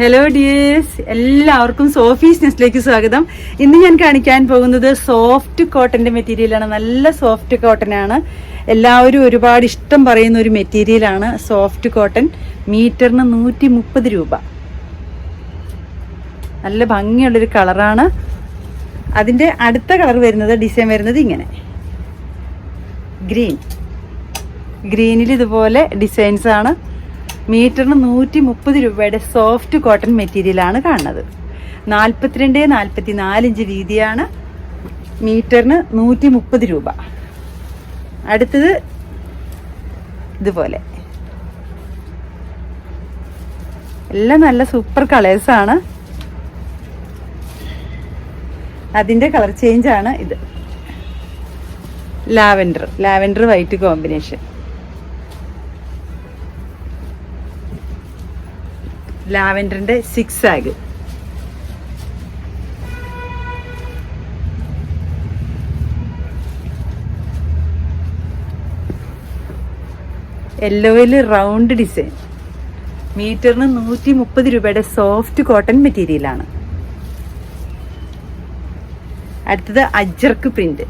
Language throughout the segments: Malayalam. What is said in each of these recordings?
ഹലോ ഡിയേഴ്സ് എല്ലാവർക്കും സോഫീസ് നെസ്റ്റിലേക്ക് സ്വാഗതം. ഇന്ന് ഞാൻ കാണിക്കാൻ പോകുന്നത് സോഫ്റ്റ് കോട്ടന്റെ മെറ്റീരിയലാണ് നല്ല സോഫ്റ്റ് കോട്ടൺ ആണ്. എല്ലാവരും ഒരുപാട് ഇഷ്ടം പറയുന്ന ഒരു മെറ്റീരിയലാണ് സോഫ്റ്റ് കോട്ടൺ മീറ്ററിന് നൂറ്റി മുപ്പത് രൂപ. നല്ല ഭംഗിയുള്ളൊരു കളറാണ് അതിന്റെ അടുത്ത കളർ വരുന്നത് ഡിസൈൻ വരുന്നത് ഇങ്ങനെ. ഗ്രീൻ ഗ്രീനിൽ ഇതുപോലെ ഡിസൈൻസ് ആണ്. മീറ്ററിന് നൂറ്റി മുപ്പത് രൂപയുടെ സോഫ്റ്റ് കോട്ടൺ മെറ്റീരിയലാണ് കാണുന്നത്. നാൽപ്പത്തിരണ്ട് നാൽപ്പത്തി നാലിഞ്ച് വീതിയാണ് മീറ്ററിന് നൂറ്റി മുപ്പത് രൂപ. അടുത്തത് ഇതുപോലെ. എല്ലാം നല്ല സൂപ്പർ കളേഴ്സാണ് അതിന്റെ കളർ ചേഞ്ച് ആണ് ഇത്. ലാവൻഡർ ലാവൻഡർ വൈറ്റ് കോമ്പിനേഷൻ ലാവൻഡറിന്റെ സിക്സ് ആഗ് യെല്ലോയിൽ റൗണ്ട് ഡിസൈൻ. മീറ്ററിന് നൂറ്റി മുപ്പത് രൂപയുടെ സോഫ്റ്റ് കോട്ടൺ മെറ്റീരിയലാണ്. അടുത്തത് അജർക്ക് പ്രിന്റ്.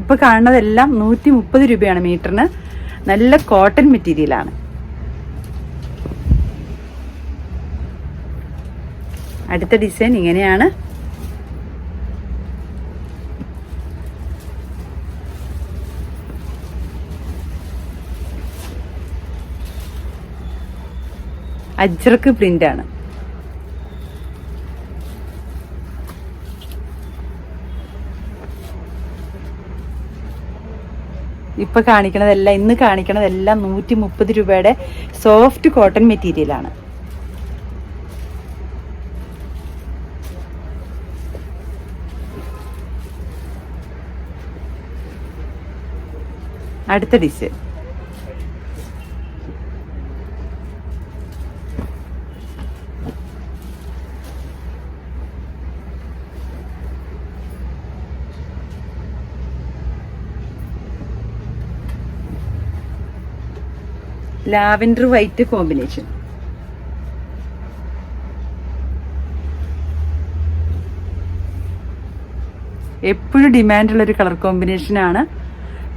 ഇപ്പൊ കാണുന്നതെല്ലാം നൂറ്റി മുപ്പത് രൂപയാണ് മീറ്ററിന്. നല്ല കോട്ടൺ മെറ്റീരിയലാണ്. അടുത്ത ഡിസൈൻ ഇങ്ങനെയാണ്. അജ്രക്ക് പ്രിന്റ് ആണ്. ഇപ്പൊ കാണിക്കണതെല്ലാം ഇന്ന് കാണിക്കണതെല്ലാം നൂറ്റി മുപ്പത് രൂപയുടെ സോഫ്റ്റ് കോട്ടൺ മെറ്റീരിയലാണ് അടുത്ത ഡിഷ് ലാവൻഡർ വൈറ്റ് കോമ്പിനേഷൻ. എപ്പോഴും ഡിമാൻഡുള്ള ഒരു കളർ കോമ്പിനേഷനാണ്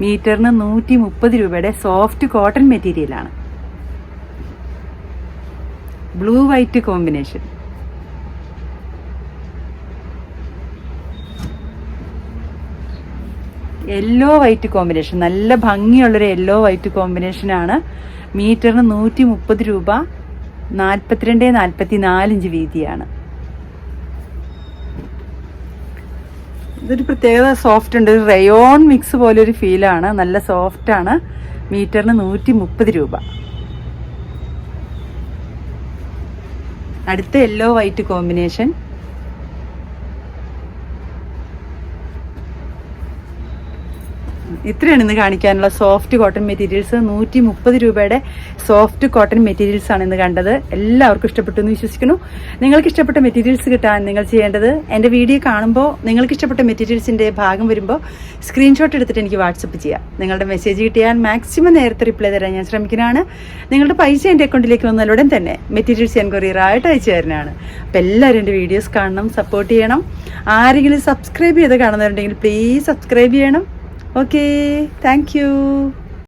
മീറ്ററിന് നൂറ്റി മുപ്പത് രൂപയുടെ സോഫ്റ്റ് കോട്ടൺ മെറ്റീരിയലാണ്. Blue white combination. Yellow white combination. നല്ല ഭംഗിയുള്ളൊരു യെല്ലോ വൈറ്റ് കോമ്പിനേഷനാണ്. മീറ്ററിന് നൂറ്റി മുപ്പത് രൂപ നാൽപ്പത്തിരണ്ട് നാൽപ്പത്തി നാലിഞ്ച് വീതിയാണ്. ഇതൊരു പ്രത്യേകത സോഫ്റ്റ് ഉണ്ട്. ഒരു റയോൺ മിക്സ് പോലെ ഒരു ഫീലാണ് നല്ല സോഫ്റ്റ് ആണ്. മീറ്ററിന് നൂറ്റി മുപ്പത് രൂപ. അടുത്ത യെല്ലോ വൈറ്റ് കോമ്പിനേഷൻ ഇത്രയാണ് ഇന്ന് കാണിക്കാനുള്ള സോഫ്റ്റ് കോട്ടൺ മെറ്റീരിയൽസ്. നൂറ്റി മുപ്പത് രൂപയുടെ സോഫ്റ്റ് കോട്ടൺ മെറ്റീരിയൽസ് ആണ് ഇന്ന് കണ്ടത്. എല്ലാവർക്കും ഇഷ്ടപ്പെട്ടു എന്ന് വിശ്വസിക്കുന്നു. നിങ്ങൾക്ക് ഇഷ്ടപ്പെട്ട മെറ്റീരിയൽസ് കിട്ടാൻ നിങ്ങൾ ചെയ്യേണ്ടത് എന്റെ വീഡിയോ കാണുമ്പോൾ നിങ്ങൾക്ക് ഇഷ്ടപ്പെട്ട മെറ്റീരിയൽസിന്റെ ഭാഗം വരുമ്പോൾ സ്ക്രീൻഷോട്ട് എടുത്തിട്ട് എനിക്ക് വാട്സപ്പ് ചെയ്യാം. നിങ്ങളുടെ മെസ്സേജ് കിട്ടിയാൽ മാക്സിമം നേരത്തെ റിപ്ലൈ തരാൻ ഞാൻ ശ്രമിക്കുന്നതാണ്. നിങ്ങളുടെ പൈസ എന്റെ അക്കൗണ്ടിലേക്ക് വന്നാൽ ഉടൻ തന്നെ മെറ്റീരിയൽസ് ഞാൻ കൊറിയറായിട്ട് അയച്ചു തരുന്നതാണ്. അപ്പം എല്ലാവരും എന്റെ വീഡിയോസ് കാണണം സപ്പോർട്ട് ചെയ്യണം. ആരെങ്കിലും സബ്സ്ക്രൈബ് ചെയ്ത് കാണുന്നവരുണ്ടെങ്കിൽ പ്ലീസ് സബ്സ്ക്രൈബ് ചെയ്യണം. Okay, thank you.